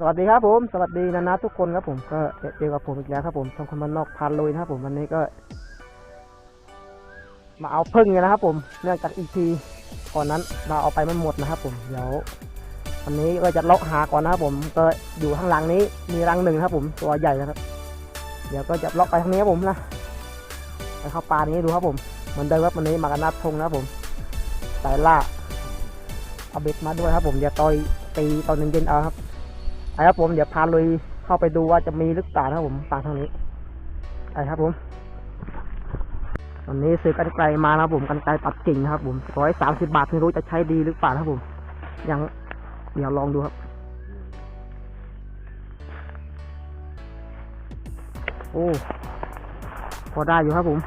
สวัสดีครับผม สวัสดีนะนะทุกคนครับผมก็เจอกับผมอีกแล้วครับผมทำคนมันนอกพานลยนะครับผมวันนี้ก็ มาเอาพึ่งกันนะครับผมเนื่องจากอีพีก่อนนั้นเราเอาไปมันหมดนะครับผมเดี๋ยววันนี้ก็จะเลาะหาก่อนนะครับผมก็อยู่ข้างหลังนี้มีรังหนึ่งครับผมตัวใหญ่นะครับ เดี๋ยวก็จะเลาะไปทางนี้ครับผมนะไปเข้าปลานี้ดูครับผมเหมือนเดิมครับวันนี้มากันนัดทงนะครับผมสายล่าเอาเบ็ดมาด้วยครับผมเดี๋ยวต่อยตีตอนเย็นๆเอาครับ ครับผมเดี๋ยวพาลุยเข้าไปดูว่าจะมีหรือเปล่านะครับผมฝั่งทางนี้ไปครับผมวันนี้ซื้อกันไกลมานะครับผมกันไกลตัดกิ่งครับผมร้อยสามสิบบาทไม่รู้จะใช้ดีหรือเปล่านะครับผม ยังเดี๋ยวลองดูครับ โอ้ พอได้อยู่ครับผม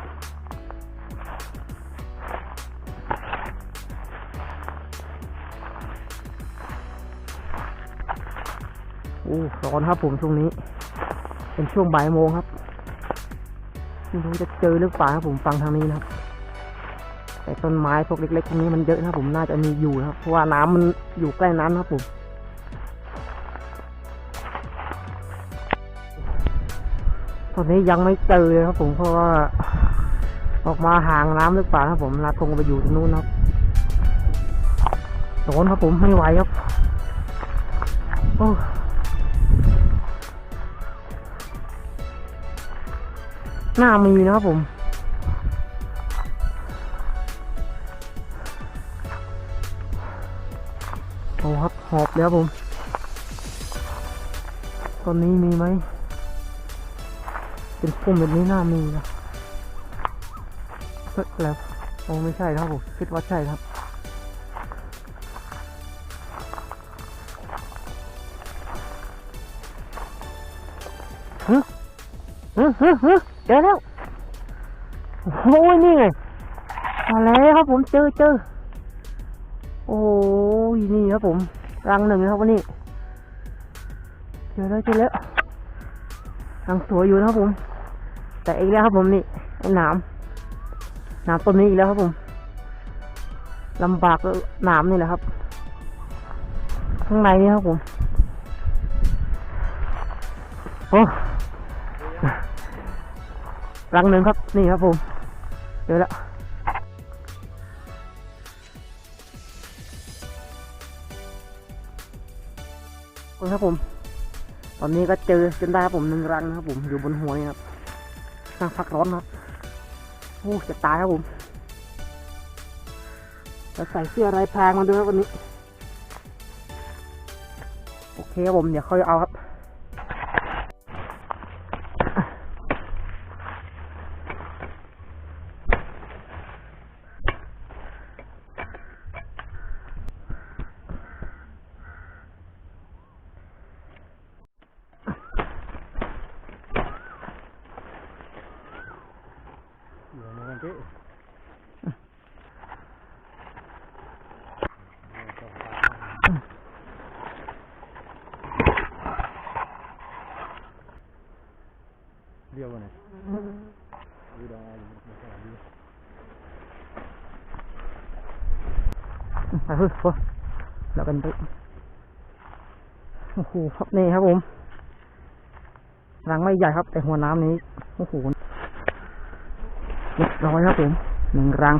อ้ร้อนครับผมช่วงนี้ เป็นช่วงบ่ายโมงครับไม่รู้จะเจอหรือเปล่าครับผมฟังทางนี้นะครับ แต่ต้นไม้พวกเล็กๆพวกนี้มันเยอะนะครับผมน่าจะมีอยู่นะครับเพราะว่าน้ำมันอยู่ใกล้น้ำนะครับผมตอนนี้ยังไม่เจอเลยครับผมเพราะว่าออกมาห่างน้ำหรือเปล่าครับผมลาคงไปอยู่ตรงนู้นครับร้อนครับผมไม่ไหวครับ โอ้ หน้ามีนะครับผมโอ้ครับหอบแล้วผม ตอนนี้มีไหม เป็นพุ่มแบบนี้หน้ามีนะเฮ้ยแล้วโอ้ไม่ใช่นะครับผมคิดว่าใช่ครับฮึฮึฮึฮึ เจอเจอโอ้ยนี่ครับผมรังหนึ่งนะครับวันนี้เจอแล้วเจอแล้วรังสวยอยู่นะครับผม แต่อีกแล้วครับผมนี่ไอ้หนามหนามต้นนี้อีกแล้วครับผมลำบากหนามนี่แหละครับ ข้างในนี่ครับผมโอ้รังหนึ่งครับนี่ครับผมเจอแล้ว ครับผม ตอนนี้ก็เจอจนได้ครับผมหนึ่งรังนะครับผมอยู่บนหัวนี่ครับนั่งพักร้อนครับโอ้จะตายครับผมจะใส่เสื้ออะไรพรางมาด้วยครับวันนี้ โอเคครับผม เดี๋ยวค่อยเอาครับ เรียวไงดูดาวดูสาวดูไปฮ้ยพอแล้วกันไปโอ้โหครับนี่ครับผมรังไม่ใหญ่ครับ แต่หัวน้ำนี้โอ้โห ร้อยครับผมหนึ่งรัง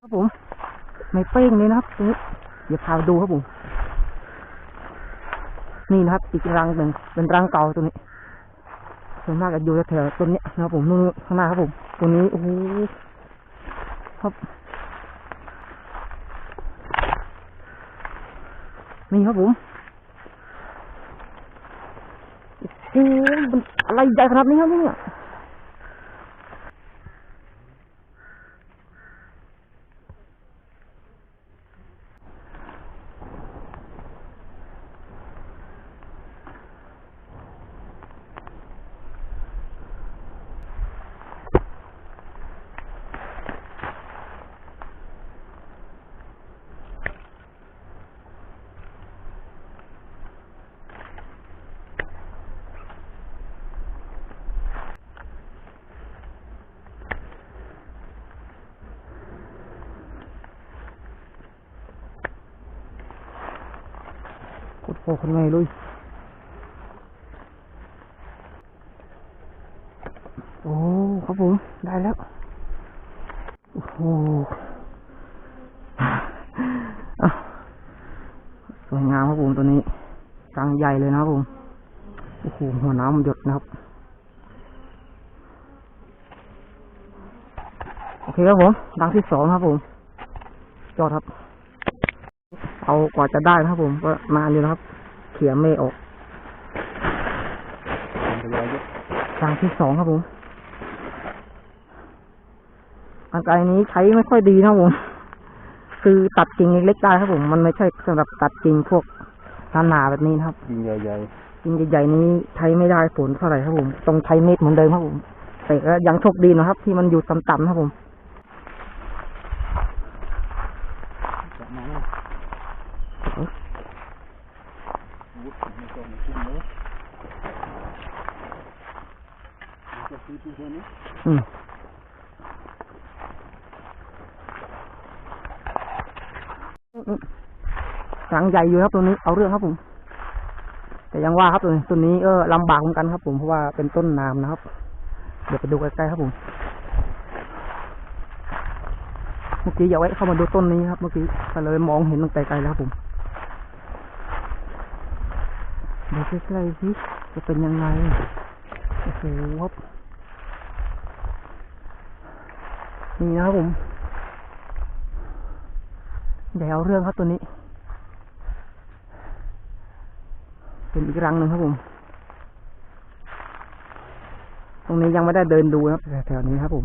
ครับผมไม่เป้งเลยนะครับตรงนี้เดี๋ยวพาไปดูครับผม นี่นะครับอีกรังหนึ่งเป็นรังเก่าตัวนี้ส่วนมากจะอยู่แถวต้นนี้นะครับผมนู่นข้างหน้าครับผมตัวนี้โอ้โหครับนี่ครับผมโอ้โหมันอะไรใหญ่ขนาดนี้ครับเนี่ย โอ้คนไงลุยโอ้ครับผมได้แล้วโอ้โหสวยงามครับผมตัวนี้รังใหญ่เลยนะครับผมโอ้โหหัวน้ำมันหยดนะครับโอเคครับผมรังที่สองครับผมยอดครับ เอากว่าจะได้นะครับผมก็นานอยู่นะครับ เขี่ยเมฆออกมันจะยาวเยอะรังที่สองครับผมอันไกลนี้ใช้ไม่ค่อยดีนะครับผมคือตัดกิ่งเล็กๆได้ครับผม มันไม่ใช่สำหรับตัดกิ่งพวกหนาๆแบบนี้นะครับยิงใหญ่กิ่งใหญ่ๆนี้ใช้ไม่ได้ผลเท่าไหร่ครับผม ต้องใช้เม็ดเหมือนเดิมครับผม แต่ก็ยังโชคดีนะครับ ที่มันอยู่ต่ำๆนะครับผม ๆจับมาเนาะวุ้ยไม่ต้องมาขึ้นเลยมันจะซื้ อที่เท่านี้อืมรังใหญ่อยู่ครับตัวนี้เอาเรื่องครับผม แต่ยังว่าครับตัวนี้ตัวนี้ก็ลำบากเหมือนกันครับ ผมเพราะว่าเป็นต้นน้ำนะครับ เดี๋ยวไปดูใกล้ๆครับผมเมื่อกี้อย่าไว้เข้ามาดูต้นนี้ครับ เมื่อกี้ก็เลยมองเห็นตั้งแต่ไกลแล้วครับผมดูใกล้ๆสิจะเป็นยังไงโอ้โหครับ นี่นะครับผมเดี๋ยวเอาเรื่องครับตัวนี้ เป็นอีกรังหนึ่งครับผม ตรงนี้ยังไม่ได้เดินดูนะครับแถวๆนี้ครับผม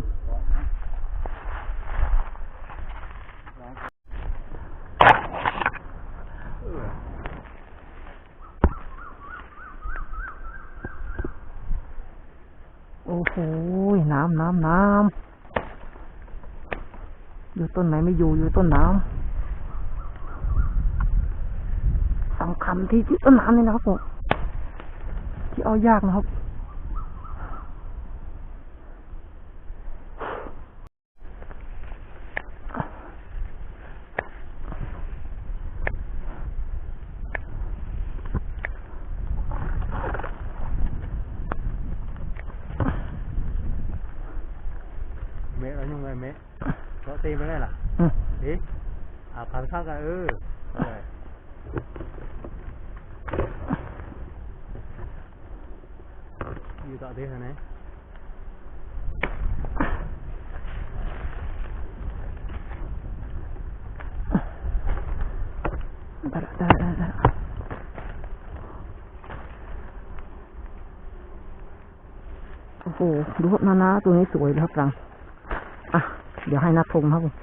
โอ้โหน้ำน้ำน้ำ อยู่ต้นไหนไม่อยู่อยู่ต้นน้ำสำคัญที่ที่ต้นน้ำนี่นะครับผมที่เอายากนะครับเมะอะไรยังไงเมะ ตีไปได้ล่ะอืมเอ๊ะอ่าพันข้างกันเออเอาเลยอยู่ต่อที่ไหนได้ละได้ละได้ละโอ้โหดูครับนานาตัวนี้สวยเลยครับรังอะ เดี๋ยวให้นัดทงครับผม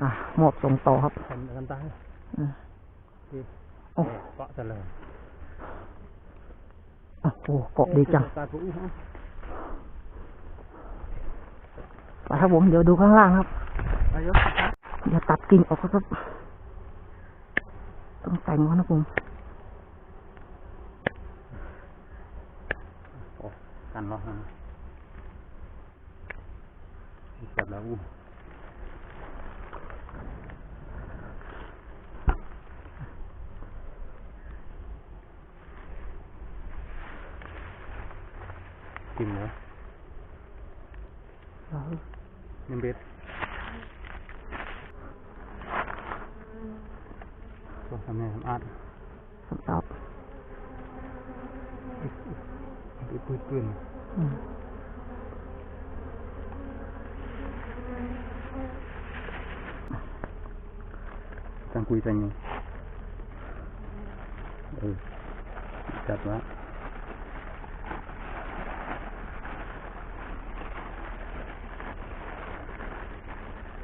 อะมอบส่งต่อครับกันกันตายอืมดีโอ้เกาะเสลยโอ้โหเกาะดีจังตายปุ๊บฮะไปครับผมเดี๋ยวดูข้างล่างครับไปยกอย่าตัดกิ่งออกครับ ต้องแต่งก่อนนะผมโอ้กันเหรอฮะจับแล้วอู้กินเนาะ นิมเบ็ดก็ทำไงทำอังคุยจังยังเออจัดวะ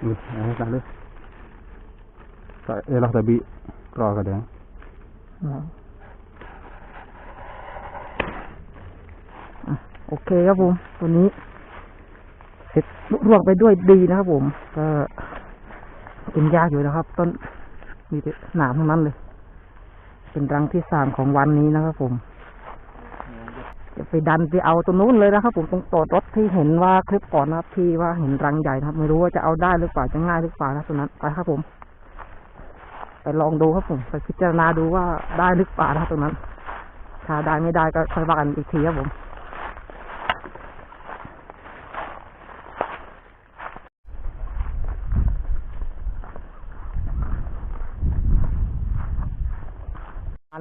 อือเอาให้ตัดเลยใส่เอลักตะบีรอกระเดงโอเคครับผมตัวนี้ เสร็จรวงไปด้วยดีนะครับผม ก็กินยากอยู่นะครับ ต้น มีแต่หนามทั้งนั้นเลย เป็นรังที่สามของวันนี้นะครับผมจะไปดันไปเอาตัวนู้นเลยนะครับ ผมตรงโตดรถที่เห็นว่าคลิปก่อนนะครับที่ว่าเห็นรังใหญ่นะครับ ไม่รู้ว่าจะเอาได้หรือเปล่าจะง่ายหรือเปล่านะตัวนั้นไปครับผม ไปลองดูครับผมไปพิจารณาดูว่าได้หรือเปล่านะตรงนั้น ถ้าได้ไม่ได้ก็ค่อยว่ากันอีกทีครับผม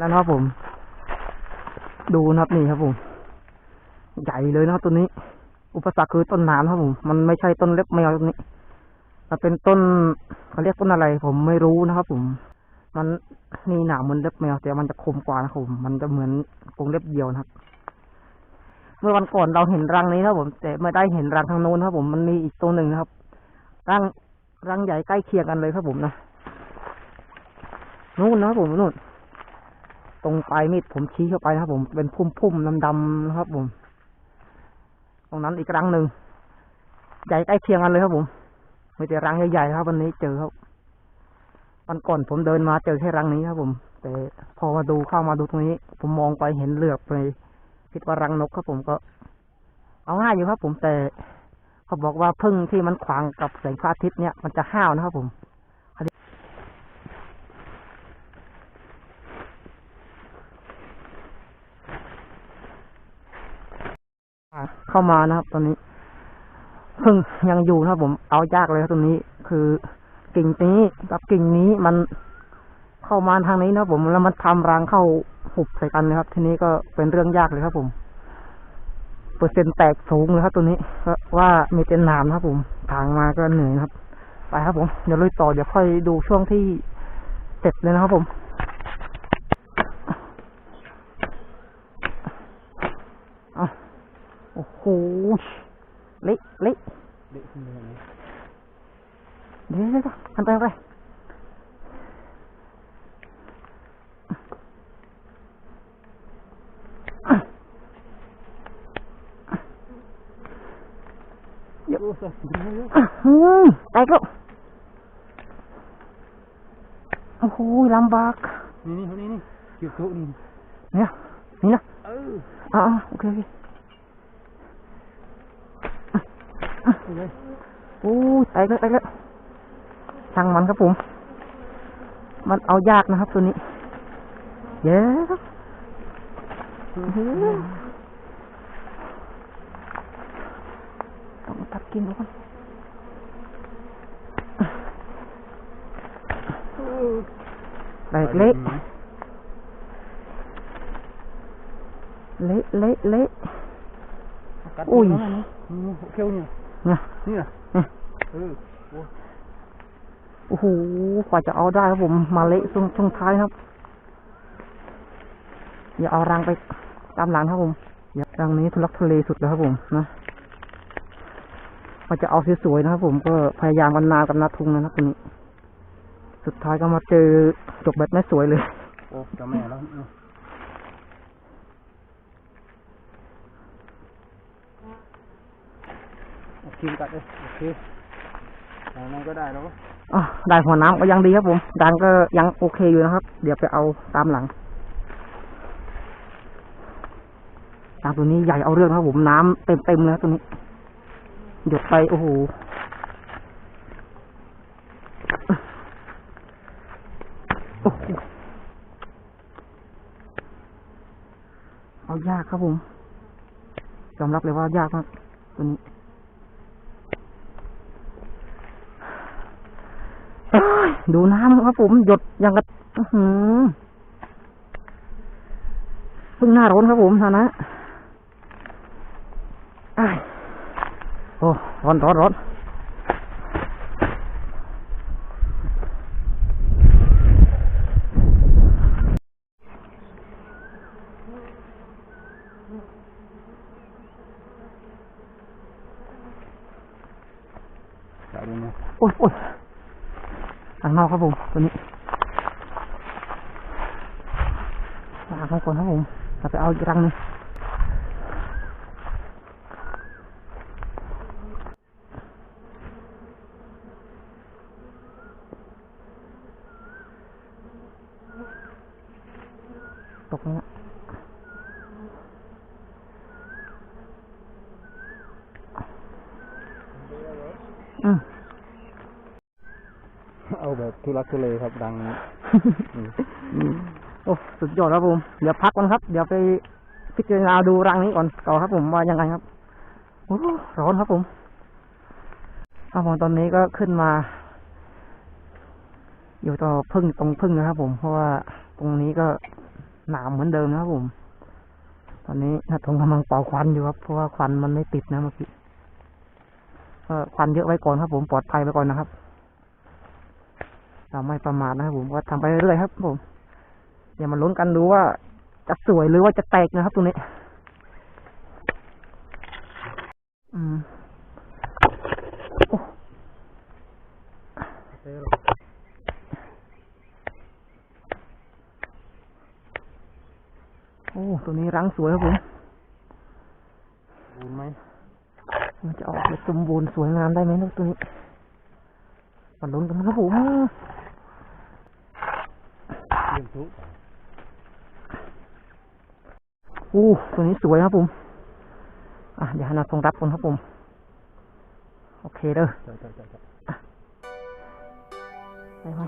แล้วนะครับผม ดูนะครับนี่ครับผม ใหญ่เลยนะครับตัวนี้ อุปสรรคคือต้นหนามครับผม มันไม่ใช่ต้นเล็บแมวตัวนี้ มันเป็นต้นเขาเรียกต้นอะไร ผมไม่รู้นะครับผม มันนี่หนามเหมือนเล็บแมวแต่มันจะคมกว่านะครับผม มันจะเหมือนกรงเล็บเดียวนะครับ เมื่อวันก่อนเราเห็นรังนี้นะครับผม แต่ไม่ได้เห็นรังทางโน้นครับ ผม มันมีอีกตัวหนึ่งนะครับ รังรังใหญ่ใกล้เคียงกันเลยครับผมนะนู่นนะครับผมนู่น ตรงปลายมีดผมชี้เข้าไปนะครับ ผมเป็นพุ่มๆดำๆนะครับ ผม ตรงนั้นอีกรังหนึ่งใหญ่ใกล้เคียงกันเลยครับผมมีแต่รังใหญ่ๆครับ วันนี้เจอครับวันก่อนผมเดินมาเจอแค่รังนี้ครับ ผม แต่พอมาดูเข้ามาดูตรงนี้ ผมมองไปเห็นเหลือบไปคิดว่ารังนกครับ ผมก็ เอาง่ายอยู่ครับ ผมแต่เขาบอกว่าพึ่งที่มันขวางกับแสงพระอาทิตย์เนี่ยมันจะห้าวนะครับผม อะ เข้ามานะครับตอนนี้เพิ่งยังอยู่นะครับผมเอายากเลยครับตรงนี้ คือกิ่งนี้กับกิ่งนี้มันเข้ามาทางนี้นะครับผมแล้วมันทำรังเข้าหุบใส่กันนะครับ ทีนี้ก็เป็นเรื่องยากเลยครับผมเปอร์เซ็นต์แตกสูงเลยครับตัวนี้ว่ามีเป็นหนามนะครับผมทางมาก็เหนื่อยนะครับ ไปครับผมเดี๋ยวลุยต่อเดี๋ยวค่อยดูช่วงที่เสร็จเลยนะครับผม เอา โอ้โหเละเละเด็กนี่ไงเดี๋ยวเดี๋ยวเดี๋ยวหันไปหันไปเดี๋ยวโอ้สักทีเยอะอื้อหือแตกแล้วโอ้โหลำบาก นี่นี่นี่นี่เกี่ยวกับนี่เนี่ยนี่นะเอออ่าโอเคโอเค เอาเลยโอ้ยแตกแล้วแตกแล้วช่างมันครับผม มันเอายากนะครับตัวนี้ เย้ครับอื้อหือต้องตัดกินดูก่อนแตกเละเละเละเละกัดอุ้ยน้งนะนี่เขี้ยวเนี่ยเนี่ยนี่นะเนี่ยเออโอ้โอ้โหกว่าจะเอาได้ครับผมมาเละช่วงช่วงท้ายครับ อย่าเอารังไปตามหลังครับผมอย่ารังนี้ทุลักทุเลสุดแล้วครับผมนะว่าจะเอาสวยๆนะครับผมก็พยายามกันนานกับนาทุงนะครับตัวนี้ สุดท้ายก็มาเจอจบแบบไม่สวยเลยโอ้เจ้าแม่แล้ว เออโอเคกัดเลยโอเคอย่างนั้นก็ได้แล้วอะได้หัวน้ำก็ยังดีครับผมดันก็ยังโอเคอยู่นะครับ เดี๋ยวไปเอาตามหลัง ตามตัวนี้ใหญ่เอาเรื่องครับผมน้ำเต็มเต็มๆเลยครับตัวนี้หยดไปโอ้โหโอ้โหเอายากครับผมยอมรับเลยว่ายากมากตัวนี้ เอ้ย ดูน้ำครับผมหยดอย่างกับอื้อหือเพิ่งหน้าร้อนครับผมท่านะอ้ายโอ้ร้อนร้อนร้อนได้ดูนะโอ้ยโอ้ยข้างนอกครับผมตัวนี้ลากให้คนครับผมเราไปเอาอีกรังหนึงตกนี้นะอืม เอาแบบ ทุลักทุเลครับดังโอ้สุดยอดครับผม เดี๋ยวพักก่อนครับ เดี๋ยวไปพิจารณาดูรังนี้ก่อนก่อนครับ ผมว่ายังไงครับโอ้ร้อนครับผมครับผมตอนนี้ก็ขึ้นมา อยู่ต่อพึ่งตรงพึ่งนะครับ ผมเพราะว่าตรงนี้ก็หนาวเหมือนเดิมนะครับผม ตอนนี้นาทงกำลังเป่าควันอยู่ครับ เพราะว่าควันมันไม่ติดนะเมื่อกี้ก็ควันเยอะไว้ก่อนครับ ผมปลอดภัยไว้ก่อนนะครับ เราไม่ประมาทนะครับผมก็ทำไปเรื่อยๆครับผมอย่ามาลุ้นกันดูว่าจะสวยหรือว่าจะแตกนะครับตรงนี้ อืมโอ้โอ้ตัวนี้รังสวยครับผมบูนไหมมันจะออกมาสมบูรณ์สวยงามได้ไหมลูกตัวนี้มาลุ้นกันนะครับผม เยี่ยมทุกอู้ตัวนี้สวยครับผมอะเดี๋ยวให้นาทรงรับก่อนครับผม โอเคเด้อใช่ใช่ใช่ใช่ไปไป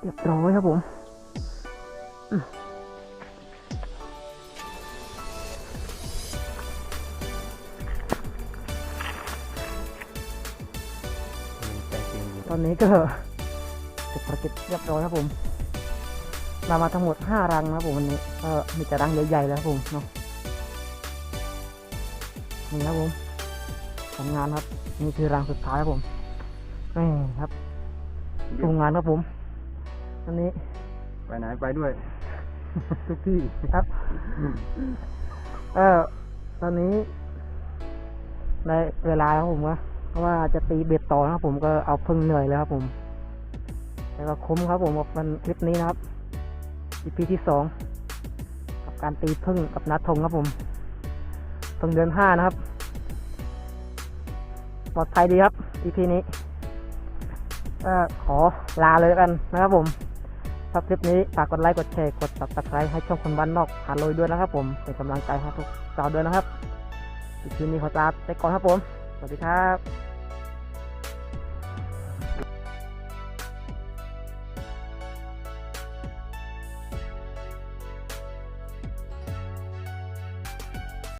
เรียบร้อยครับผมอืมมันแต่งจริงอยู่ตอนนี้ก็เสร็จภารกิจเรียบร้อยครับผม เรามาทั้งหมดห้ารังนะครับผมวันนี้ก็มีแต่รังใหญ่ๆแล้วครับผมเนาะนี่ครับผมทำงานครับนี่คือรังสุดท้ายครับผมนี่ครับทำงานครับผมอันนี้ ไปไหนไปด้วย ทุกที่ครับ เออตอนนี้ได้เวลาแล้วผมว่าเพราะว่าจะตีเบ็ดต่อนะครับผมก็เอาพึ่งเหนื่อยแล้วครับผมแต่ก็คุ้มครับผมกับมันคลิปนี้นะครับ EP ที่สองกับการตีพึ่งกับนัดทงครับผมพึ่งเดือนห้านะครับปลอดภัยดีครับ EP นี้ก็ขอลาเลยกันนะครับผมถ้าคลิปนี้ฝากกดไลค์กดแชร์กด subscribe ให้ช่องคนบ้านนอกผ่านเลยด้วยนะครับผมเป็นกำลังใจให้ทุกสาวด้วยนะครับอีกคืนนี้ขอลาไปก่อนครับผม สวัสดีครับ